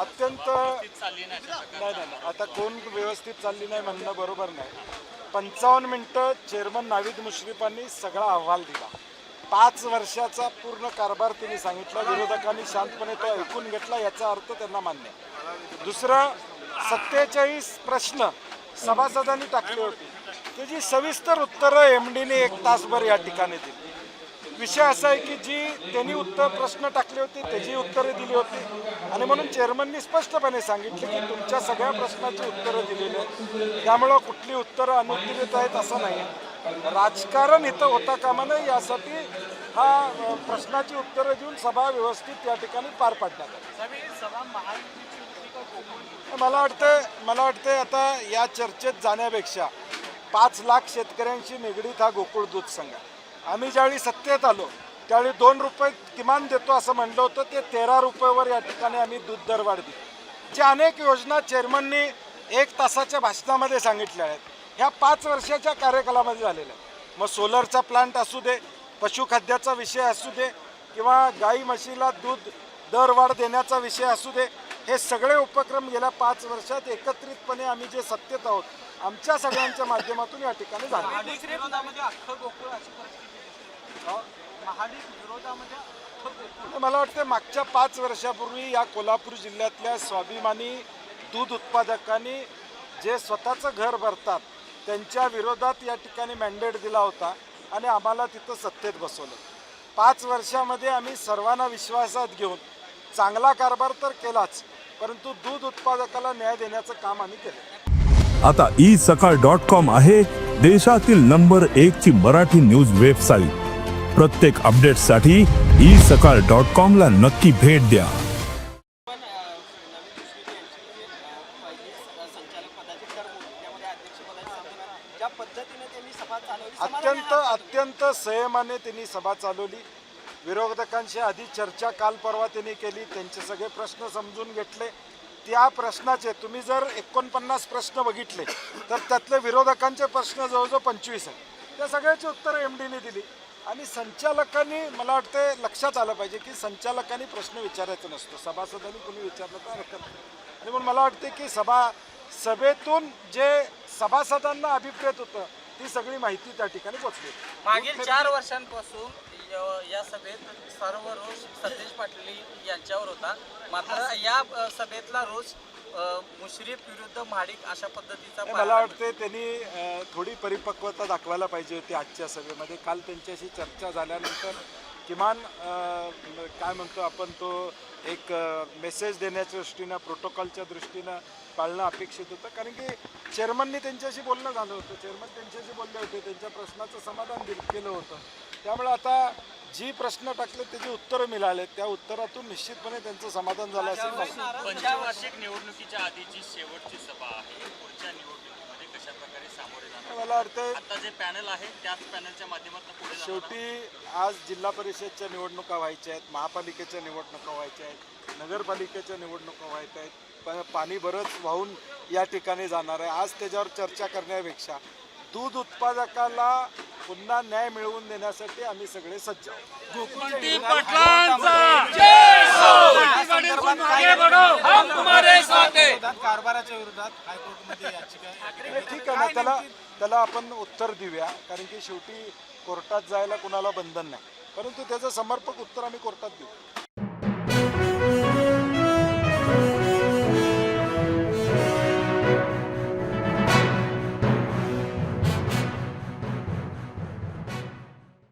अत्यंत नाही नाही नाही. आता कोण व्यवस्थित चालली नाही म्हणणं बरोबर नाही. पंचावन्न मिनटं चेअरमन नावीद मुश्रीफांनी सगळा अहवाल दिला. पाच वर्षाचा पूर्ण कारभार त्यांनी सांगितला. विरोधकांनी शांतपणे तो ऐकून घेतला. याचा अर्थ त्यांना मान्य आहे. दुसरं सत्तेचाळीस प्रश्न सभासदांनी टाकले होते. त्याची सविस्तर उत्तरं एम डीने एक तासभर या ठिकाणी दिली. विषय असा आहे की जी त्यांनी उत्तर प्रश्न टाकले होते त्याची उत्तरे दिली होती. आणि म्हणून चेअरमननी स्पष्टपणे सांगितले की तुमच्या सगळ्या प्रश्नाची उत्तरं दिलेली आहेत. त्यामुळं कुठली उत्तरं अनुत्तरित आहेत असं नाही राजकारण इथं होता कामा नये यासाठी हा प्रश्नाची उत्तरं देऊन सभा व्यवस्थित या ठिकाणी पार पाडण्यात मला वाटतं मला वाटतं आता या चर्चेत जाण्यापेक्षा पाच लाख शेतकऱ्यांशी निगडीत हा गोकुळ दूध संघ. आम्ही ज्यावेळी सत्तेत आलो त्यावेळी दोन रुपये किमान देतो असं म्हणलं होतं ते तेरा रुपयेवर या ठिकाणी आम्ही दूध दरवाढ दिली. ज्या अनेक योजना चेअरमननी एक तासाच्या भाषणामध्ये सांगितल्या आहेत. ह्या पाच वर्षाच्या कार्यकालामध्ये झालेल्या आहेत. मग सोलरचा प्लांट असू दे पशुखाद्याचा विषय असू दे किंवा गाई म्हशीला दूध दरवाढ देण्याचा विषय असू दे हे सगळे उपक्रम गेल्या पाच वर्षात एकत्रितपणे आम्ही जे सत्तेत आहोत आमच्या सगळ्यांच्या माध्यमातून या ठिकाणी झाले. महाडिक विरोधामध्ये मला वाटतं मागच्या पाच वर्षापूर्वी या कोल्हापूर जिल्ह्यातल्या स्वाभिमानी दूध उत्पादकांनी जे स्वतःचं घर भरतात त्यांच्या विरोधात या ठिकाणी मॅन्डेट दिला होता आणि आम्हाला तिथं सत्तेत बसवलं. पाच वर्षामध्ये आम्ही सर्वांना विश्वासात घेऊन चांगला कारभार तर केलाच परंतु दूध उत्पादकाला न्याय देण्याचं काम आम्ही केलं. आता ई सकाळ डॉट कॉम आहे देशातील नंबर एक ची मराठी न्यूज वेबसाईट प्रत्येक अपडेटसाठी ई सकाळ डॉट कॉमला नक्की भेट द्या. अत्यंत अत्यंत संयमाने त्यांनी सभा चालवली. विरोधकांशी आधी चर्चा काल परवा त्यांनी केली. त्यांचे सगळे प्रश्न समजून घेतले. त्या प्रश्नाचे तुम्ही जर एकोणपन्नास प्रश्न बघितले तर त्यातले विरोधकांचे प्रश्न जवळजवळ पंचवीस आहेत. त्या सगळ्याची उत्तरं एम डीने दिली. आणि संचालकांनी मला वाटतं लक्षात आलं पाहिजे की संचालकांनी प्रश्न विचारायचा नसतो. सभासदांनी कोणी विचारलं तर हरकत नाही. आणि म्हणून मला वाटते की सभा सभेतून जे सभासदांना अभिप्रेत होतं ती सगळी माहिती त्या ठिकाणी पोचली मागील चार वर्षांपासून य- या सभेत सर्व रोष सतेज पाटील यांच्यावर होता. मात्र या सभेतला रोष मुश्रीफ विरुद्ध महाडिक अशा पद्धतीचा मला वाटते त्यांनी थोडी परिपक्वता दाखवायला पाहिजे होती आजच्या सभेमध्ये. काल त्यांच्याशी चर्चा झाल्यानंतर किमान काय म्हणतो आपण तो एक मेसेज देण्याच्या दृष्टीनं प्रोटोकॉलच्या दृष्टीनं पाळणं अपेक्षित होतं. कारण की चेअरमननी त्यांच्याशी बोलणं झालं होतं. चेअरमन त्यांच्याशी बोलले होते. त्यांच्या प्रश्नाचं समाधान दिल केलं होतं. त्यामुळे आता जी प्रश्न टाकले त्याची उत्तरं मिळाले त्या उत्तरातून निश्चितपणे त्यांचं समाधान झालं असेल. मला. पंचवार्षिक निवडणुकीच्या आधीची शेवटची सभा आहे. पुढच्या निवडणुकीमध्ये कशा प्रकारे सामोरे जाणार? मला वाटतं आता जे पॅनल आहे त्याच पॅनलच्या माध्यमातून पुढे जाणार शेवटी आज जिल्हा परिषदच्या निवडणुका व्हायच्या आहेत महापालिकेच्या निवडणुका व्हायच्या आहेत नगरपालिकेच्या निवडणुका व्हायच्या आहेत. पण पाणी बरंच वाहून या ठिकाणी जाणार आहे. आज त्याच्यावर चर्चा करण्यापेक्षा दूध उत्पादकाला पुन्हा न्याय मिळवून देण्यासाठी आम्ही सगळे सज्ज आहोत. कारभाराच्या विरोधात ठीक आहे ना त्याला त्याला आपण उत्तर देऊया कारण की शेवटी कोर्टात जायला कुणाला बंधन नाही. परंतु त्याचं समर्पक उत्तर आम्ही कोर्टात देऊ.